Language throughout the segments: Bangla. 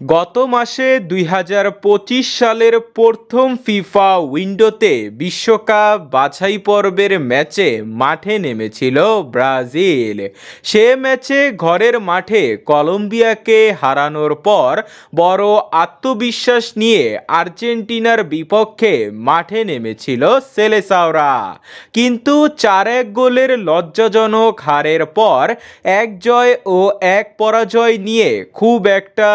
গত মাসে দুই হাজার পঁচিশ সালের প্রথম ফিফা উইন্ডোতে বিশ্বকাপ বাছাই পর্বের ম্যাচে মাঠে নেমেছিল ব্রাজিল। সে ম্যাচে ঘরের মাঠে কলম্বিয়াকে হারানোর পর বড় আত্মবিশ্বাস নিয়ে আর্জেন্টিনার বিপক্ষে মাঠে নেমেছিল সেলেসাওরা। কিন্তু চার এক গোলের লজ্জাজনক হারের পর এক জয় ও এক পরাজয় নিয়ে খুব একটা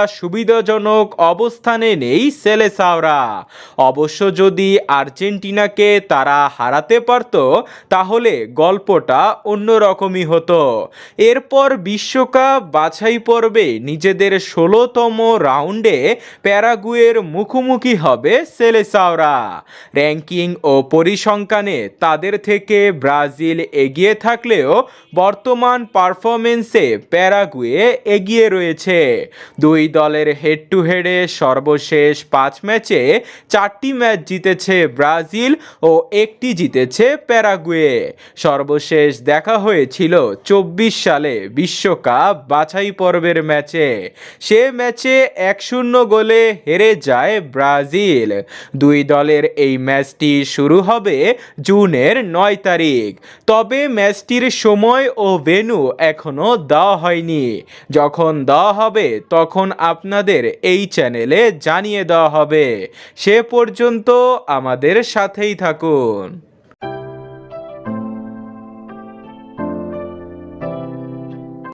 সুবিধাজনক অবস্থানে নেই সেলেসাওরা। অবশ্য যদি আর্জেন্টিনাকে তারা হারাতে পারত, তাহলে গল্পটা অন্যরকমই হতো। এরপর বিশ্বকাপ বাছাই পর্বে নিজেদের ষোলোতম রাউন্ডে প্যারাগুয়ের মুখোমুখি হবে সেলেসাওরা। র্যাঙ্কিং ও পরিসংখ্যানে তাদের থেকে ব্রাজিল এগিয়ে থাকলেও বর্তমান পারফরমেন্সে প্যারাগুয়ে এগিয়ে রয়েছে। দুই দলের হেড টু হেডে সর্বশেষ পাঁচ ম্যাচে চারটি ম্যাচ জিতেছে ব্রাজিল ও একটি জিতেছে প্যারাগুয়ে। সর্বশেষ দেখা হয়েছিল চব্বিশ সালে বিশ্বকাপ বাছাই পর্বের ম্যাচে সে ম্যাচে এক শূন্য গোলে হেরে যায় ব্রাজিল। দুই দলের এই ম্যাচটি শুরু হবে জুনের নয় তারিখ। তবে ম্যাচটির সময় ও ভেন্যু এখনও দেওয়া হয়নি। যখন দেওয়া হবে তখন আপনাদের এই চ্যানেলে জানিয়ে দেওয়া হবে। সে পর্যন্ত আমাদের সাথেই থাকুন।